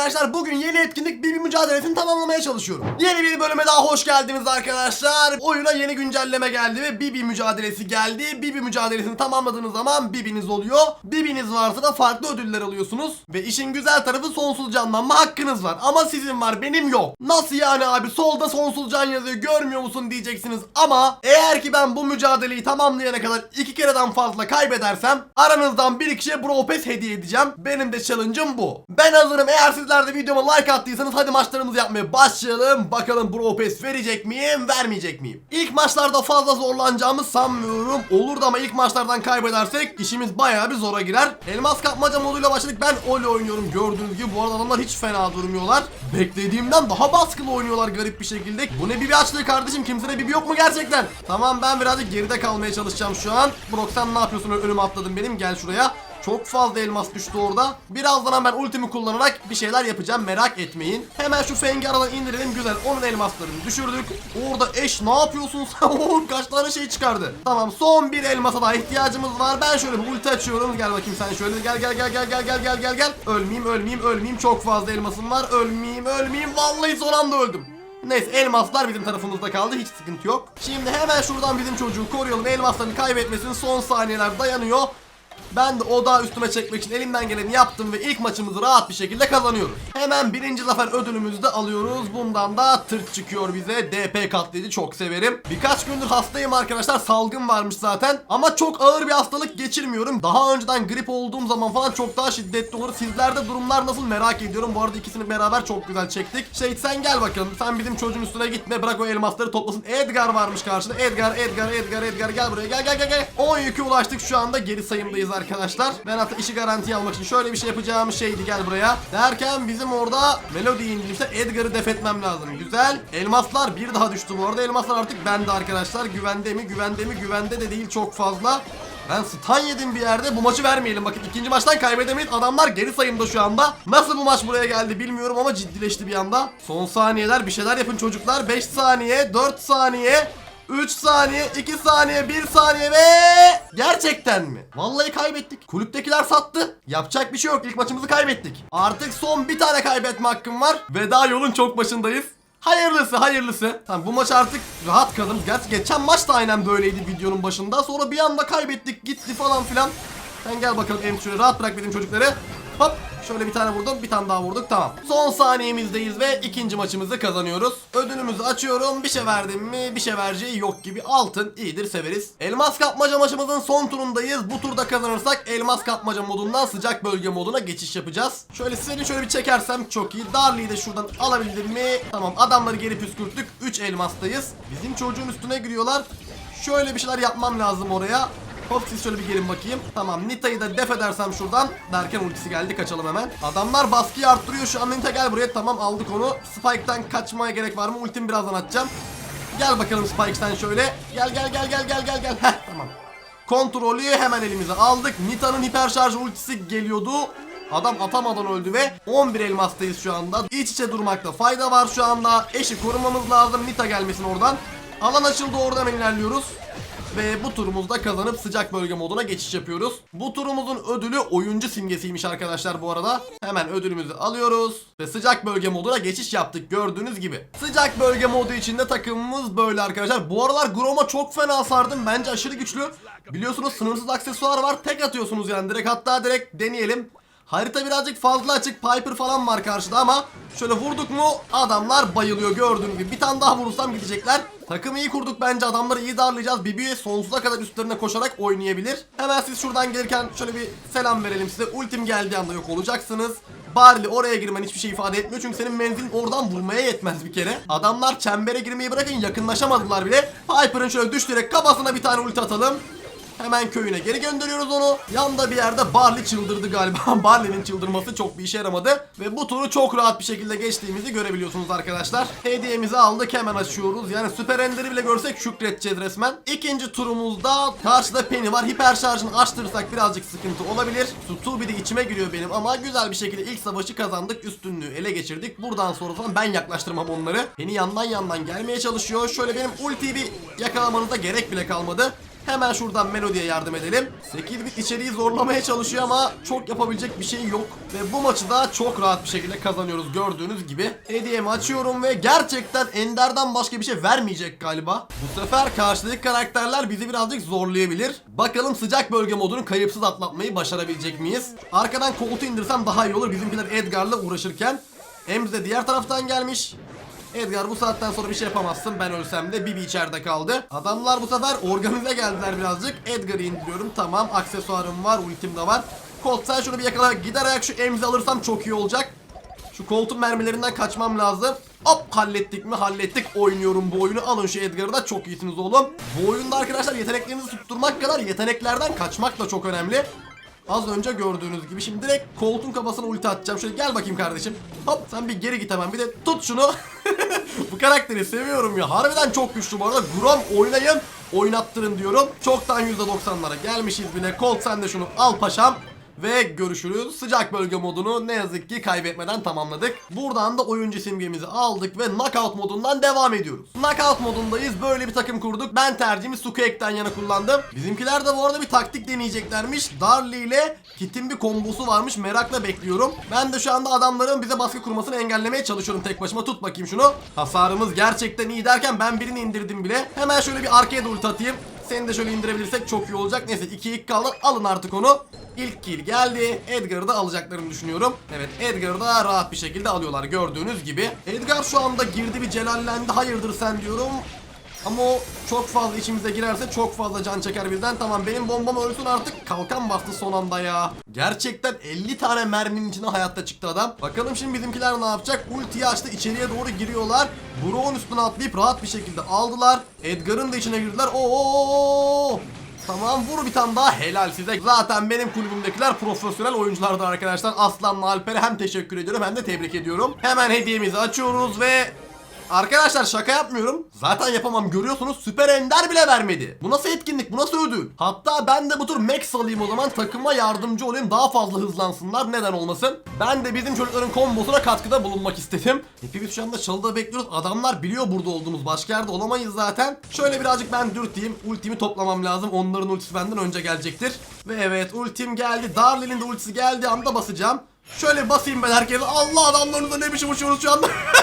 arkadaşlar bugün yeni etkinlik bir mücadelesini tamamlamaya çalışıyorum. Yeni bir bölüme daha hoş geldiniz arkadaşlar. Oyuna yeni güncelleme geldi ve Bibi mücadelesi geldi. Bibi mücadelesini tamamladığınız zaman Bibi'niz oluyor. Bibi'niz varsa da farklı ödüller alıyorsunuz. Ve işin güzel tarafı sonsuz canlanma hakkınız var. Ama sizin var benim yok. Nasıl yani abi solda sonsuz can yazıyor görmüyor musun diyeceksiniz. Ama eğer ki ben bu mücadeleyi tamamlayana kadar iki kereden fazla kaybedersem aranızdan bir kişiye Bro Pass hediye edeceğim. Benim de challenge'ım bu. Ben hazırım. Eğer sizler de videoma like attıysanız hadi maçlarımızı yapmaya başlayalım. Bakalım Bro Pass verecek miyim, vermeyecek miyim? İlk maçlarda fazla zorlanacağımı sanmıyorum. Olur da ama ilk maçlardan kaybedersek işimiz bayağı bir zora girer. Elmas kapmaca moduyla başladık. Ben Oli oynuyorum gördüğünüz gibi. Bu arada adamlar hiç fena durmuyorlar. Beklediğimden daha baskılı oynuyorlar garip bir şekilde. Bu ne bibi açlığı kardeşim? Kimsede bibi yok mu gerçekten? Tamam ben birazcık geride kalmaya çalışacağım şu an. Brock sen ne yapıyorsun? Önüme atladın benim. Gel şuraya. Çok fazla elmas düştü orada. Birazdan ben ultimi kullanarak bir şeyler yapacağım merak etmeyin. Hemen şu Feng'i aradan indirelim güzel. Onun elmaslarını düşürdük. Orada eş ne yapıyorsun sen? Oğlum kaç tane şey çıkardı. Tamam son bir elmasa daha ihtiyacımız var. Ben şöyle bir ulti açıyorum. Gel bakayım sen şöyle. Gel gel gel gel gel gel gel gel gel. Ölmeyeyim ölmeyeyim ölmeyeyim. Çok fazla elmasım var. Ölmeyeyim ölmeyeyim. Vallahi son anda öldüm. Neyse elmaslar bizim tarafımızda kaldı hiç sıkıntı yok. Şimdi hemen şuradan bizim çocuğu koruyalım. Elmaslarını kaybetmesin son saniyeler dayanıyor. Ben de odağı üstüme çekmek için elimden geleni yaptım ve ilk maçımızı rahat bir şekilde kazanıyoruz. Hemen birinci zafer ödülümüzü de alıyoruz. Bundan da tırt çıkıyor bize. DP katlayıcı çok severim. Birkaç gündür hastayım arkadaşlar. Salgın varmış zaten. Ama çok ağır bir hastalık geçirmiyorum. Daha önceden grip olduğum zaman falan çok daha şiddetli olur. Sizlerde durumlar nasıl merak ediyorum. Bu arada ikisini beraber çok güzel çektik. Şey sen gel bakalım. Sen bizim çocuğun üstüne gitme. Bırak o elmasları toplasın. Edgar varmış karşıda. Edgar, Edgar, Edgar, Edgar gel buraya. Gel gel gel gel. 10 yükü ulaştık şu anda. Geri sayımdayız. Ben hatta işi garantiye almak için şöyle bir şey yapacağım şeydi gel buraya. Derken bizim orada Melody indirmişler. Edgar'ı def etmem lazım. Güzel. Elmaslar bir daha düştü bu arada. Elmaslar artık bende arkadaşlar. Güvende mi? Güvende mi? Güvende de değil çok fazla. Ben stun yedim bir yerde. Bu maçı vermeyelim. Bakın ikinci maçtan kaybedemeyiz. Adamlar geri sayımda şu anda. Nasıl bu maç buraya geldi bilmiyorum ama ciddileşti bir anda. Son saniyeler bir şeyler yapın çocuklar. 5 saniye, 4 saniye. 3 saniye, 2 saniye, 1 saniye ve gerçekten mi? Vallahi kaybettik. Kulüptekiler sattı. Yapacak bir şey yok. İlk maçımızı kaybettik. Artık son bir tane kaybetme hakkım var. Veda yolun çok başındayız. Hayırlısı hayırlısı. Tamam bu maç artık rahat kazanırız. Gerçi geçen maç da aynen böyleydi videonun başında. Sonra bir anda kaybettik gitti falan filan. Sen gel bakalım em şöyle rahat bırak benim çocukları. Hop şöyle bir tane vurdum bir tane daha vurduk tamam. Son saniyemizdeyiz ve ikinci maçımızı kazanıyoruz. Ödülümüzü açıyorum bir şey verdim mi bir şey vereceği yok gibi altın iyidir severiz. Elmas kapmaca maçımızın son turundayız. Bu turda kazanırsak elmas kapmaca modundan sıcak bölge moduna geçiş yapacağız. Şöyle seni şöyle bir çekersem çok iyi. Darley'i de şuradan alabildim mi? Tamam adamları geri püskürttük. 3 elmastayız. Bizim çocuğun üstüne giriyorlar. Şöyle bir şeyler yapmam lazım oraya. Hop siz şöyle bir gelin bakayım. Tamam Nita'yı da def edersem şuradan. Derken ultisi geldi kaçalım hemen. Adamlar baskıyı arttırıyor şu an Nita gel buraya. Tamam aldık onu. Spike'tan kaçmaya gerek var mı? Ultimi birazdan atacağım. Gel bakalım Spike sen şöyle. Gel gel gel gel gel gel gel. Heh tamam. Kontrolü hemen elimize aldık. Nita'nın hiper şarj ultisi geliyordu. Adam atamadan öldü ve 11 elmastayız şu anda. İç içe durmakta fayda var şu anda. Eşi korumamız lazım. Nita gelmesin oradan. Alan açıldı oradan ilerliyoruz. Ve bu turumuzda kazanıp sıcak bölge moduna geçiş yapıyoruz. Bu turumuzun ödülü oyuncu simgesiymiş arkadaşlar bu arada. Hemen ödülümüzü alıyoruz. Ve sıcak bölge moduna geçiş yaptık gördüğünüz gibi. Sıcak bölge modu içinde takımımız böyle arkadaşlar. Bu aralar Grom'a çok fena sardım. Bence aşırı güçlü. Biliyorsunuz sınırsız aksesuar var. Tek atıyorsunuz yani direkt. Hatta direkt deneyelim. Harita birazcık fazla açık. Piper falan var karşıda ama şöyle vurduk mu adamlar bayılıyor gördüğüm gibi. Bir tane daha vurursam gidecekler. Takımı iyi kurduk bence adamları iyi darlayacağız. Bibi'ye sonsuza kadar üstlerine koşarak oynayabilir. Hemen siz şuradan gelirken şöyle bir selam verelim size. Ultim geldiği anda yok olacaksınız. Barley oraya girmen hiçbir şey ifade etmiyor çünkü senin menzilin oradan vurmaya yetmez bir kere. Adamlar çembere girmeyi bırakın yakınlaşamadılar bile. Piper'ın şöyle düştürerek kafasına bir tane ulti atalım. Hemen köyüne geri gönderiyoruz onu. Yanda bir yerde Barley çıldırdı galiba. Barley'nin çıldırması çok bir işe yaramadı. Ve bu turu çok rahat bir şekilde geçtiğimizi görebiliyorsunuz arkadaşlar. Hediyemizi aldık hemen açıyoruz. Yani süper enderi bile görsek şükredeceğiz resmen. İkinci turumuzda karşıda Penny var. Hiper şarjını açtırırsak birazcık sıkıntı olabilir. Stu bir de içime giriyor benim ama güzel bir şekilde ilk savaşı kazandık. Üstünlüğü ele geçirdik. Buradan sonra ben yaklaştırmam onları. Penny yandan yandan gelmeye çalışıyor. Şöyle benim ultiyi bir yakalamanıza gerek bile kalmadı. Hemen şuradan Melody'ye yardım edelim. 8 bit içeriği zorlamaya çalışıyor ama çok yapabilecek bir şey yok. Ve bu maçı da çok rahat bir şekilde kazanıyoruz gördüğünüz gibi. Hediyemi açıyorum ve gerçekten Ender'den başka bir şey vermeyecek galiba. Bu sefer karşıdaki karakterler bizi birazcık zorlayabilir. Bakalım sıcak bölge modunu kayıpsız atlatmayı başarabilecek miyiz? Arkadan koltuğu indirsem daha iyi olur bizimkiler Edgar'la uğraşırken. Emz de diğer taraftan gelmiş. Edgar bu saatten sonra bir şey yapamazsın ben ölsem de Bibi içeride kaldı. Adamlar bu sefer organize geldiler birazcık. Edgar'ı indiriyorum tamam aksesuarım var ultim de var. Colt sen şunu bir yakala gider ayak şu emzi alırsam çok iyi olacak. Şu koltuğun mermilerinden kaçmam lazım. Hop hallettik mi hallettik oynuyorum bu oyunu alın şu Edgar'ı da çok iyisiniz oğlum. Bu oyunda arkadaşlar yeteneklerinizi tutturmak kadar yeteneklerden kaçmak da çok önemli. Az önce gördüğünüz gibi şimdi direkt koltuğun kafasına ulti atacağım. Şöyle gel bakayım kardeşim. Hop sen bir geri git hemen bir de tut şunu. bu karakteri seviyorum ya. Harbiden çok güçlü bu arada. Grom oynayın oynattırın diyorum. Çoktan %90'lara gelmişiz bile. Colt sen de şunu al paşam. Ve görüşürüz. Sıcak bölge modunu ne yazık ki kaybetmeden tamamladık. Buradan da oyuncu simgemizi aldık ve knockout modundan devam ediyoruz. Knockout modundayız. Böyle bir takım kurduk. Ben tercihimi Sukuek'ten yana kullandım. Bizimkiler de bu arada bir taktik deneyeceklermiş. Darly ile Kit'in bir kombosu varmış. Merakla bekliyorum. Ben de şu anda adamların bize baskı kurmasını engellemeye çalışıyorum tek başıma. Tut bakayım şunu. Hasarımız gerçekten iyi derken ben birini indirdim bile. Hemen şöyle bir arkaya da atayım. Seni de şöyle indirebilirsek çok iyi olacak. Neyse 2 ilk kaldı. Alın artık onu. İlk kill geldi. Edgar'ı da alacaklarını düşünüyorum. Evet Edgar'ı da rahat bir şekilde alıyorlar gördüğünüz gibi. Edgar şu anda girdi bir celallendi. Hayırdır sen diyorum. Ama o çok fazla içimize girerse çok fazla can çeker bizden. Tamam benim bombam ölsün artık. Kalkan bastı son anda ya. Gerçekten 50 tane merminin içine hayatta çıktı adam. Bakalım şimdi bizimkiler ne yapacak? Ultiyi açtı içeriye doğru giriyorlar. Brock'un üstüne atlayıp rahat bir şekilde aldılar. Edgar'ın da içine girdiler. Oo! Tamam vur bir tane daha helal size. Zaten benim kulübümdekiler profesyonel oyunculardır arkadaşlar. Aslan'la Alper'e hem teşekkür ediyorum hem de tebrik ediyorum. Hemen hediyemizi açıyoruz ve Arkadaşlar şaka yapmıyorum. Zaten yapamam görüyorsunuz süper ender bile vermedi. Bu nasıl etkinlik bu nasıl ödül? Hatta ben de bu tür max alayım o zaman takıma yardımcı olayım daha fazla hızlansınlar neden olmasın. Ben de bizim çocukların kombosuna katkıda bulunmak istedim. Hepimiz şu anda çalıda bekliyoruz. Adamlar biliyor burada olduğumuz başka yerde olamayız zaten. Şöyle birazcık ben dürteyim. Ultimi toplamam lazım. Onların ultisi benden önce gelecektir. Ve evet ultim geldi. Darlin'in de ultisi geldiği anda basacağım. Şöyle basayım ben herkese. Allah adamlarınıza ne biçim uçuyoruz şu anda.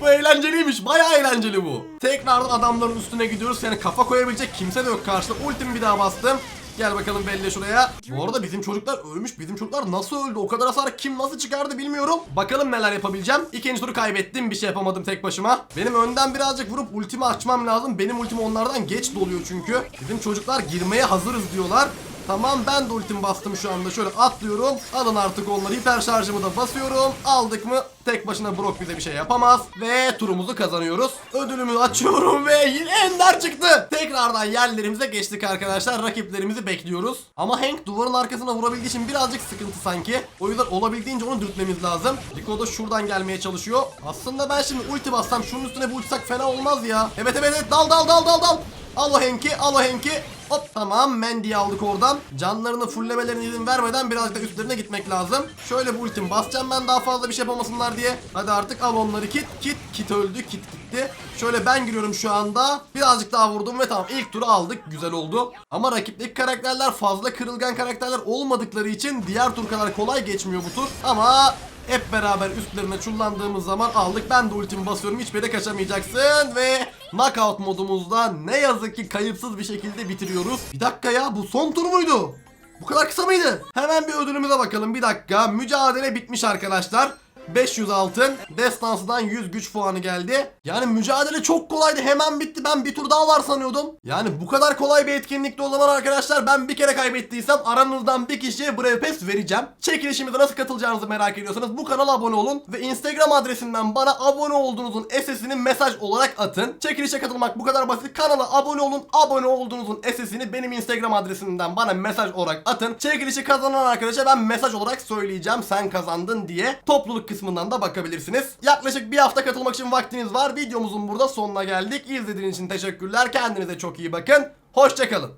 bu eğlenceliymiş. Bayağı eğlenceli bu. Tekrardan adamların üstüne gidiyoruz. Yani kafa koyabilecek kimse de yok karşıda. Ultimi bir daha bastım. Gel bakalım belli şuraya. Bu arada bizim çocuklar ölmüş. Bizim çocuklar nasıl öldü? O kadar hasar kim nasıl çıkardı bilmiyorum. Bakalım neler yapabileceğim. İkinci turu kaybettim. Bir şey yapamadım tek başıma. Benim önden birazcık vurup ultimi açmam lazım. Benim ultim onlardan geç doluyor çünkü. Bizim çocuklar girmeye hazırız diyorlar. Tamam ben de ultim bastım şu anda. Şöyle atlıyorum. Alın artık onları. Hiper şarjımı da basıyorum. Aldık mı tek başına Brock bize bir şey yapamaz. Ve turumuzu kazanıyoruz. Ödülümü açıyorum ve yine Ender çıktı. Tekrardan yerlerimize geçtik arkadaşlar. Rakiplerimizi bekliyoruz. Ama Hank duvarın arkasına vurabildiği için birazcık sıkıntı sanki. O yüzden olabildiğince onu dürtmemiz lazım. Rico da şuradan gelmeye çalışıyor. Aslında ben şimdi ulti bassam şunun üstüne bir uçsak fena olmaz ya. Evet evet evet dal dal dal dal dal. Al o Hank'i al o Hank'i. Hop tamam Mendy'yi aldık oradan. Canlarını fulllemelerine izin vermeden birazcık da üstlerine gitmek lazım. Şöyle bu ultim basacağım ben daha fazla bir şey yapamasınlar diye. Hadi artık al onları kit. Kit kit öldü kit gitti. Şöyle ben giriyorum şu anda. Birazcık daha vurdum ve tamam ilk turu aldık. Güzel oldu. Ama rakipteki karakterler fazla kırılgan karakterler olmadıkları için diğer tur kadar kolay geçmiyor bu tur. Ama hep beraber üstlerine çullandığımız zaman aldık. Ben de ultimi basıyorum. Hiçbir yere kaçamayacaksın ve knockout modumuzda ne yazık ki kayıpsız bir şekilde bitiriyoruz. Bir dakika ya bu son tur muydu? Bu kadar kısa mıydı? Hemen bir ödülümüze bakalım. Bir dakika. Mücadele bitmiş arkadaşlar. 500 altın. Destansı'dan 100 güç puanı geldi. Yani mücadele çok kolaydı. Hemen bitti. Ben bir tur daha var sanıyordum. Yani bu kadar kolay bir etkinlikte o zaman arkadaşlar ben bir kere kaybettiysem aranızdan bir kişiye Brave Pass vereceğim. Çekilişimize nasıl katılacağınızı merak ediyorsanız bu kanala abone olun ve Instagram adresinden bana abone olduğunuzun SS'ini mesaj olarak atın. Çekilişe katılmak bu kadar basit. Kanala abone olun. Abone olduğunuzun SS'ini benim Instagram adresimden bana mesaj olarak atın. Çekilişi kazanan arkadaşa ben mesaj olarak söyleyeceğim sen kazandın diye. Topluluk kısmından da bakabilirsiniz. Yaklaşık bir hafta katılmak için vaktiniz var. Videomuzun burada sonuna geldik. İzlediğiniz için teşekkürler. Kendinize çok iyi bakın. Hoşçakalın.